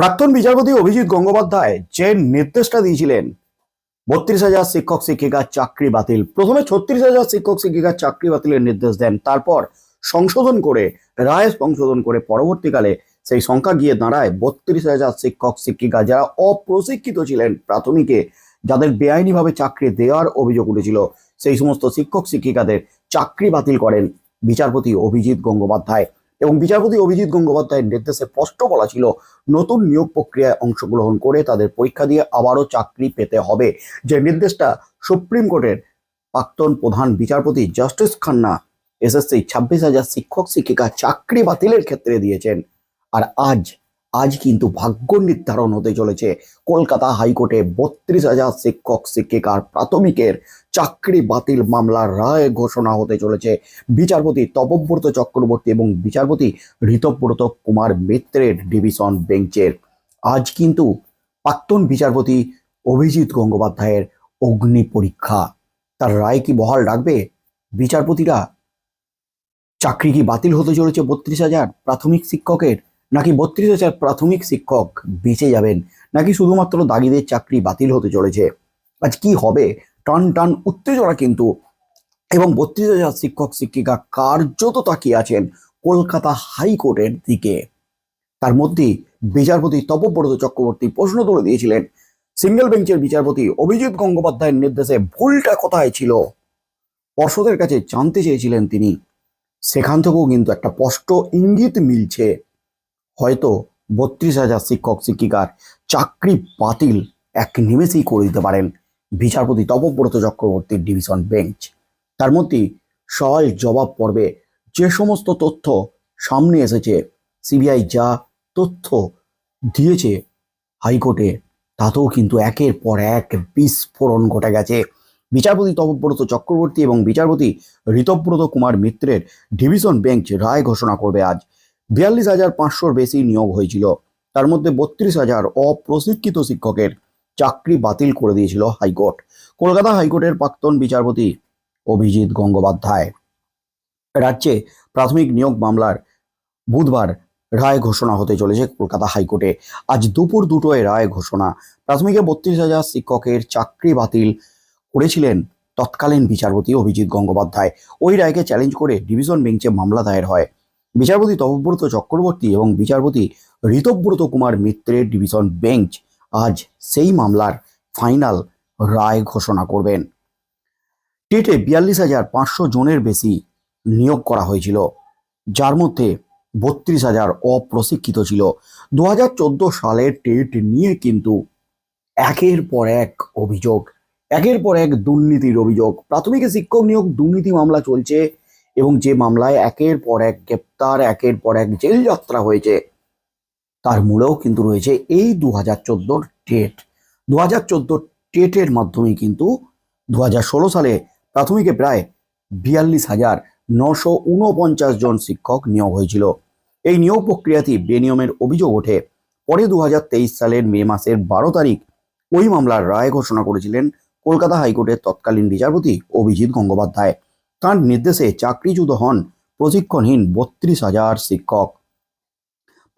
প্রাক্তন বিচারপতি অভিজিৎ গঙ্গোপাধ্যায় যে নির্দেশটা দিয়েছিলেন, বত্রিশ হাজার শিক্ষক শিক্ষিকার চাকরি বাতিল। প্রথমে ছত্রিশ হাজার শিক্ষক শিক্ষিকার চাকরি বাতিলের নির্দেশ দেন। তারপর সংশোধন করে রায় সংশোধন করে পরবর্তীকালে সেই সংখ্যা গিয়ে দাঁড়ায় বত্রিশ হাজার শিক্ষক, শিক্ষিকা যারা অপ্রশিক্ষিত ছিলেন প্রাথমিকে, যাদের বেআইনিভাবে চাকরি দেওয়ার অভিযোগ উঠেছিল। সেই সমস্ত শিক্ষক, শিক্ষিকাদের চাকরি বাতিল করেন বিচারপতি অভিজিৎ গঙ্গোপাধ্যায়। এবং বিচারপতি অভিজিৎ গঙ্গোপাধ্যায়ের নির্দেশে স্পষ্ট বলা ছিল, নতুন নিয়োগ প্রক্রিয়ায় অংশগ্রহণ করে তাদের পরীক্ষা দিয়ে আবারও চাকরি পেতে হবে। যে নির্দেশটা সুপ্রিম কোর্টের প্রাক্তন প্রধান বিচারপতি জাস্টিস খান্না এসএসসি ছাব্বিশ হাজার শিক্ষক শিক্ষিকা চাকরি বাতিলের ক্ষেত্রে দিয়েছেন। আর আজ আজ কিন্তু ভাগ্য নির্ধারণ হতে চলেছে। কলকাতা হাইকোর্টে বত্রিশ হাজার শিক্ষক শিক্ষিকার প্রাথমিকের চাকরি বাতিল মামলার রায় ঘোষণা হতে চলেছে। বিচারপতি তপব্রত চক্রবর্তী এবং বিচারপতি ঋতব্রত কুমার মিত্রের ডিভিশন বেঞ্চের। আজ কিন্তু প্রাক্তন বিচারপতি অভিজিৎ গঙ্গোপাধ্যায়ের অগ্নি পরীক্ষা। তার রায় কি বহাল রাখবে? বিচারপতিরা চাকরি কি বাতিল হতে চলেছে বত্রিশ হাজার প্রাথমিক শিক্ষকের? নাকি বত্রিশ হাজার প্রাথমিক শিক্ষক বেঁচে যাবেন? নাকি শুধুমাত্র দাগিদের চাকরি বাতিল হতে চলেছে? আজ কি হবে? টান টান উত্তেজনা কিন্তু। এবং বত্রিশ হাজার শিক্ষক, শিক্ষিকা কার্যত তাকিয়ে আছেন কলকাতা হাইকোর্টের দিকে। তার মধ্যে বিচারপতি তপব্রত চক্রবর্তী প্রশ্ন তুলে দিয়েছিলেন, সিঙ্গেল বেঞ্চের বিচারপতি অভিজিৎ গঙ্গোপাধ্যায়ের নির্দেশে ভুলটা কোথায় ছিল? পর্ষদের কাছে জানতে চেয়েছিলেন তিনি। সেখান থেকেও কিন্তু একটা স্পষ্ট ইঙ্গিত মিলছে। হয়তো বত্রিশ হাজার শিক্ষক, শিক্ষিকার চাকরি বাতিল এক নিমেষেই করে দিতে পারেন। বিচারপতি তপব্রত চক্রবর্তীর ডিভিশন বেঞ্চ তার মধ্যে সওয়াল জবাব পর্বে যে সমস্ত তথ্য সামনে এসেছে সিবিআই যা তথ্য দিয়েছে হাইকোর্টে, তাতেও কিন্তু একের পর এক বিস্ফোরণ ঘটে গেছে। বিচারপতি তপব্রত চক্রবর্তী এবং বিচারপতি ঋতব্রত কুমার মিত্রের ডিভিশন বেঞ্চ রায় ঘোষণা করবে আজ। বিয়াল্লিশ হাজার পাঁচশোর বেশি নিয়োগ হয়েছিল। তার মধ্যে বত্রিশ হাজার অপ্রশিক্ষিত শিক্ষকের চাকরি বাতিল করে দিয়েছিল হাইকোর্ট। কলকাতা হাইকোর্টের প্রাক্তন বিচারপতি অভিজিৎ গঙ্গোপাধ্যায়। রাজ্যে প্রাথমিক নিয়োগ মামলার বুধবার রায় ঘোষণা হতে চলেছে কলকাতা হাইকোর্টে। আজ দুপুর দুটোয় রায় ঘোষণা। প্রাথমিকে বত্রিশ হাজার শিক্ষকের চাকরি বাতিল করেছিলেন তৎকালীন বিচারপতি অভিজিৎ গঙ্গোপাধ্যায়। ওই রায়কে চ্যালেঞ্জ করে ডিভিশন বেঞ্চে মামলা দায়ের হয়। বিচারপতি তপব্রত চক্রবর্তী এবং বিচারপতি ঋতব্রত কুমার মিত্রের ডিভিশন বেঞ্চ আজ সেই মামলার ফাইনাল রায় ঘোষণা করবেন। টেটে বিয়াল্লিশ হাজার পাঁচশো জনের বেশি নিয়োগ করা হয়েছিল, যার মধ্যে বত্রিশ হাজার অপ্রশিক্ষিত ছিল। দু হাজার চোদ্দ সালের টেট নিয়ে কিন্তু একের পর এক অভিযোগ, একের পর এক দুর্নীতির অভিযোগ। প্রাথমিক শিক্ষক নিয়োগ, দুর্নীতি মামলা চলছে এবং যে মামলায় একের পর এক গ্রেপ্তার, একের পর এক জেল যাত্রা হয়েছে তার মূলেও কিন্তু রয়েছে এই দু হাজার চোদ্দোর টেট। দু হাজার চোদ্দোর টেটের মাধ্যমে কিন্তু দু হাজার ষোলো সালে প্রাথমিকে প্রায় বিয়াল্লিশ হাজার নশো উনপঞ্চাশ জন শিক্ষক নিয়োগ হয়েছিল। এই নিয়োগ প্রক্রিয়াটি বেনিয়মের অভিযোগ ওঠে। পরে দু হাজার তেইশ সালের মে মাসের বারো তারিখ ওই মামলার রায় ঘোষণা করেছিলেন কলকাতা হাইকোর্টের তৎকালীন বিচারপতি অভিজিৎ গঙ্গোপাধ্যায়। তার নির্দেশে চাকরিচ্যুত হন প্রশিক্ষণহীন বত্রিশ হাজার শিক্ষক।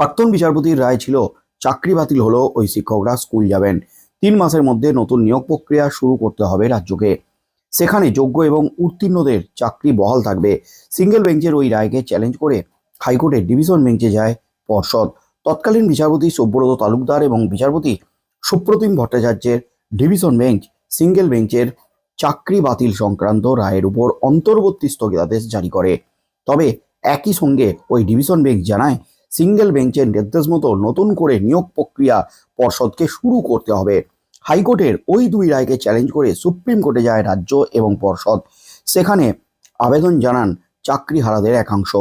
প্রাক্তন বিচারপতির রায় ছিল, চাকরি বাতিল হলো, ওই শিক্ষকরা স্কুল যাবেন। তিন মাসের মধ্যে নতুন নিয়োগ প্রক্রিয়া শুরু করতে হবে রাজ্যকে। সেখানে যোগ্য এবং উত্তীর্ণদের চাকরি বহাল থাকবে। সিঙ্গেল বেঞ্চের ওই রায়কে চ্যালেঞ্জ করে হাইকোর্টের ডিভিশন বেঞ্চে যায় পর্ষদ। তৎকালীন বিচারপতি সুব্রত তালুকদার এবং বিচারপতি সুপ্রতিম ভট্টাচার্যের ডিভিশন বেঞ্চ, সিঙ্গেল বেঞ্চের চাকরি বাতিল সংক্রান্ত রায়ের উপর অন্তর্বর্তী স্থগিতাদেশ জারি করে। তবে একই সঙ্গে ওই ডিভিশন বেঞ্চ জানায় সিঙ্গেল বেঞ্চের নির্দেশ মতো নতুন করে নিয়োগ প্রক্রিয়া পর্ষদকে শুরু করতে হবে। হাইকোর্টের ওই দুই রায়কে চ্যালেঞ্জ করে সুপ্রিম কোর্টে যায় রাজ্য এবং পর্ষদ। সেখানে আবেদন জানান চাকরি হারাদের একাংশ।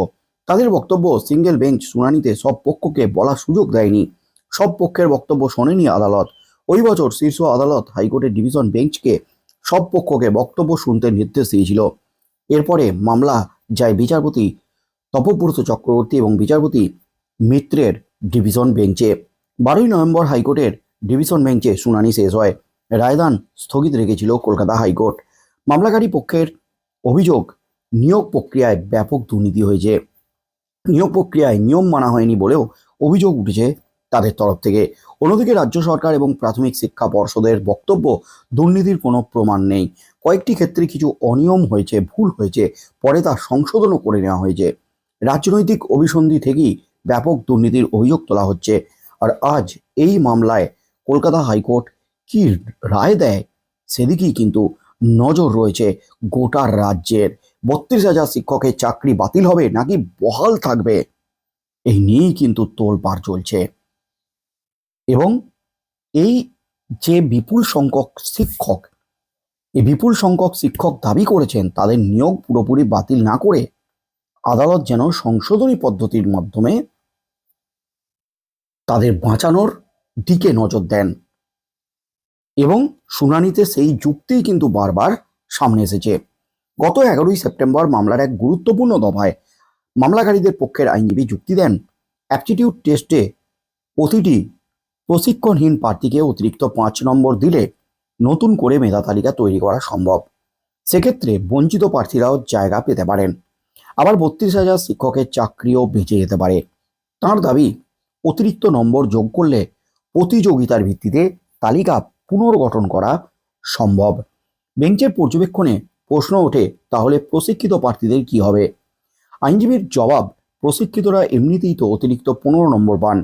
তাদের বক্তব্য সিঙ্গেল বেঞ্চ শুনানিতে সব পক্ষকে বলার সুযোগ দেয়নি। সব পক্ষের বক্তব্য শোনেনি আদালত। ওই বছর শীর্ষ আদালত হাইকোর্টের ডিভিশন বেঞ্চকে সব পক্ষকে বক্তব্য শুনতে নির্দেশ দিয়েছিল। এরপরে মামলা যায় বিচারপতি তপব্রত চক্রবর্তী এবং বিচারপতি মিত্রের ডিভিশন বেঞ্চে। বারোই নভেম্বর হাইকোর্টের ডিভিশন বেঞ্চে শুনানি শেষ হয়। রায়দান স্থগিত রেখেছিল কলকাতা হাইকোর্ট। মামলাকারী পক্ষের অভিযোগ, নিয়োগ প্রক্রিয়ায় ব্যাপক দুর্নীতি হয়েছে। নিয়োগ প্রক্রিয়ায় নিয়ম মানা হয়নি বলেও অভিযোগ উঠেছে তাদের তরফ থেকে। অন্যদিকে রাজ্য সরকার এবং প্রাথমিক শিক্ষা পর্ষদের বক্তব্য, দুর্নীতির কোনো প্রমাণ নেই। কয়েকটি ক্ষেত্রে কিছু অনিয়ম হয়েছে, ভুল হয়েছে, পরে তা সংশোধনও করে নেওয়া হয়েছে। রাজনৈতিক অভিসন্ধি থেকেই ব্যাপক দুর্নীতির অভিযোগ তোলা হচ্ছে। আর আজ এই মামলায় কলকাতা হাইকোর্ট কি রায় দেয় সেদিকেই কিন্তু নজর রয়েছে গোটা রাজ্যের। বত্রিশ হাজার শিক্ষকের চাকরি বাতিল হবে নাকি বহাল থাকবে এই নিয়েই কিন্তু তোলপাড় চলছে। এবং এই যে বিপুল সংখ্যক শিক্ষক, এই বিপুল সংখ্যক শিক্ষক দাবি করেছেন তাদের নিয়োগ পুরোপুরি বাতিল না করে আদালত যেন সংশোধনী পদ্ধতির মাধ্যমে তাদের বাঁচানোর দিকে নজর দেন। এবং শুনানিতে সেই যুক্তিই কিন্তু বারবার সামনে এসেছে। গত এগারোই সেপ্টেম্বর মামলার এক গুরুত্বপূর্ণ দফায় মামলাকারীদের পক্ষের আইনজীবী যুক্তি দেন। অ্যাপটিটিউড টেস্টে প্রতিটি প্রশিক্ষণহীন প্রার্থীকে অতিরিক্ত পাঁচ নম্বর দিলে নতুন করে মেধা তালিকা তৈরি করা সম্ভব। সেক্ষেত্রে বঞ্চিত প্রার্থীরাও জায়গা পেতে পারেন। আবার বত্রিশ হাজার শিক্ষকের চাকরিও বেঁচে যেতে পারে। তাঁর দাবি অতিরিক্ত নম্বর যোগ করলে প্রতিযোগিতার ভিত্তিতে তালিকা পুনর্গঠন করা সম্ভব। বেঞ্চের পর্যবেক্ষণে প্রশ্ন ওঠে, তাহলে প্রশিক্ষিত প্রার্থীদের কি হবে? আইনজীবীর জবাব, প্রশিক্ষিতরা এমনিতেই তো অতিরিক্ত পনেরো নম্বর পান,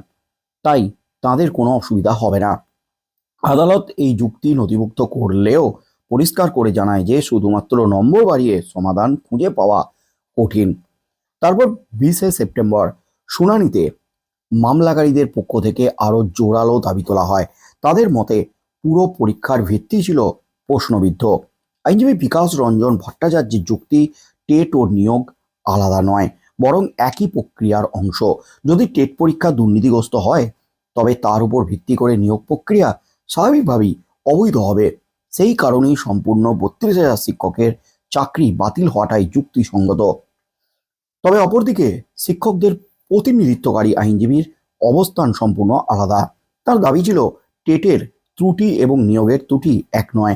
তাই তাদের কোনো অসুবিধা হবে না। আদালত এই যুক্তি নথিভুক্ত করলেও পরিষ্কার করে জানায় যে শুধুমাত্র নম্বর বাড়িয়ে সমাধান খুঁজে পাওয়া কঠিন। তারপর বিশে সেপ্টেম্বর, শুনানিতে মামলাকারীদের পক্ষ থেকে আরও জোরালো দাবি তোলা হয়। তাদের মতে পুরো পরীক্ষার ভিত্তি ছিল প্রশ্নবিদ্ধ। আইনজীবী বিকাশ রঞ্জন ভট্টাচার্যের যুক্তি, টেট ও নিয়োগ আলাদা নয়, বরং একই প্রক্রিয়ার অংশ। যদি টেট পরীক্ষা দুর্নীতিগ্রস্ত হয়, তবে তার উপর ভিত্তি করে নিয়োগ প্রক্রিয়া স্বাভাবিকভাবেই অবৈধ হবে। সেই কারণেই সম্পূর্ণ বত্রিশ হাজার শিক্ষকের চাকরি বাতিল হওয়াটাই যুক্তিসঙ্গত। তবে অপরদিকে শিক্ষকদের প্রতিনিধিত্বকারী আইনজীবীর অবস্থান সম্পূর্ণ আলাদা। তার দাবি ছিল টেটের ত্রুটি এবং নিয়োগের ত্রুটি এক নয়।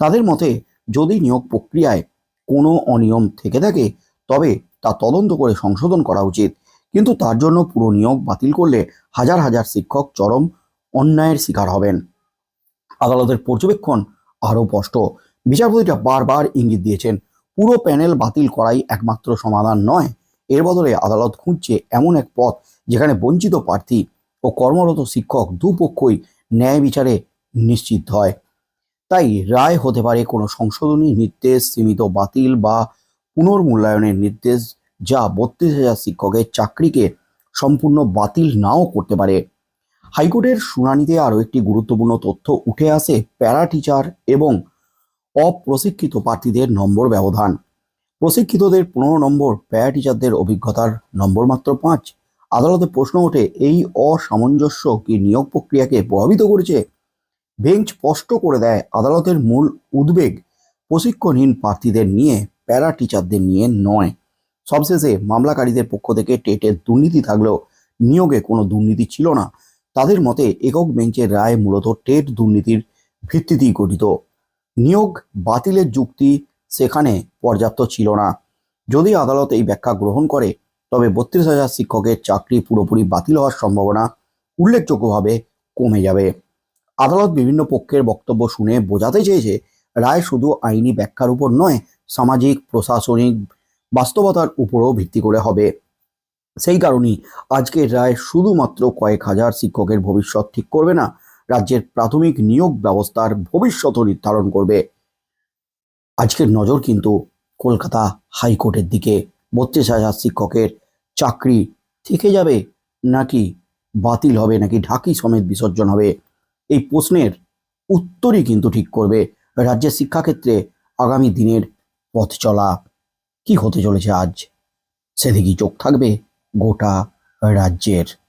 তাদের মতে, যদি নিয়োগ প্রক্রিয়ায় কোনো অনিয়ম থেকে থাকে, তবে তা তদন্ত করে সংশোধন করা উচিত। কিন্তু তার জন্য পুরো নিয়োগ বাতিল করলে হাজার হাজার শিক্ষক চরম অন্যায়ের শিকার হবেন। আদালতের পর্যবেক্ষণ আরও স্পষ্ট। বিচারপতিটা বারবার ইঙ্গিত দিয়েছেন, পুরো প্যানেল বাতিল করাই একমাত্র সমাধান নয় এর বদলে আদালত খুঁজছে এমন এক পথ যেখানে বঞ্চিত প্রার্থী ও কর্মরত শিক্ষক দুপক্ষই ন্যায় বিচারে নিশ্চিত হয়। তাই রায় হতে পারে কোনো সংশোধনী নির্দেশ সীমিত বাতিল বা পুনর্মূল্যায়নের নির্দেশ যা বত্রিশ হাজার শিক্ষকের চাকরিকে সম্পূর্ণ বাতিল নাও করতে পারে। হাইকোর্টের শুনানিতে আরও একটি গুরুত্বপূর্ণ তথ্য উঠে আসে প্যারা টিচার এবং অপ্রশিক্ষিত প্রার্থীদের নম্বর ব্যবধান। প্রশিক্ষিতদের পনেরো নম্বর প্যারা টিচারদের অভিজ্ঞতার নম্বর মাত্র পাঁচ। আদালতে প্রশ্ন ওঠে, এই অসামঞ্জস্য কি নিয়োগ প্রক্রিয়াকে প্রভাবিত করেছে? বেঞ্চ স্পষ্ট করে দেয়, আদালতের মূল উদ্বেগ প্রশিক্ষণহীন প্রার্থীদের নিয়ে, প্যারা টিচারদের নিয়ে নয়। সবশেষে মামলাকারীদের পক্ষ থেকে টেটের দুর্নীতি থাকলেও নিয়োগে কোনো দুর্নীতি ছিল না। তাদের মতে, একক বেঞ্চের রায় মূলত টেট দুর্নীতির ভিত্তিতেই গঠিত। নিয়োগ বাতিলের যুক্তি সেখানে পর্যাপ্ত ছিল না। যদি আদালত এই ব্যাখ্যা গ্রহণ করে, তবে বত্রিশ হাজার শিক্ষকের চাকরি পুরোপুরি বাতিল হওয়ার সম্ভাবনা উল্লেখযোগ্যভাবে কমে যাবে। আদালত বিভিন্ন পক্ষের বক্তব্য শুনে বোঝাতে চেয়েছে, রায় শুধু আইনি ব্যাখ্যার উপর নয়, সামাজিক, প্রশাসনিক বাস্তবতার উপরও ভিত্তি করে হবে। সেই কারণেই আজকের রায় শুধুমাত্র কয়েক হাজার শিক্ষকের ভবিষ্যৎ ঠিক করবে না, রাজ্যের প্রাথমিক নিয়োগ ব্যবস্থার ভবিষ্যৎও নির্ধারণ করবে। আজকের নজর কিন্তু কলকাতা হাইকোর্টের দিকে। বত্রিশ হাজার শিক্ষকের চাকরি থেকে যাবে নাকি বাতিল হবে, নাকি ঢাকি সমেত বিসর্জন হবে? এই প্রশ্নের উত্তরই কিন্তু ঠিক করবে রাজ্যের শিক্ষাক্ষেত্রে আগামী দিনের পথ চলা। কি হতে চলেছে আজ? সেদিকেই চোখ থাকবে গোটা রাজ্যের।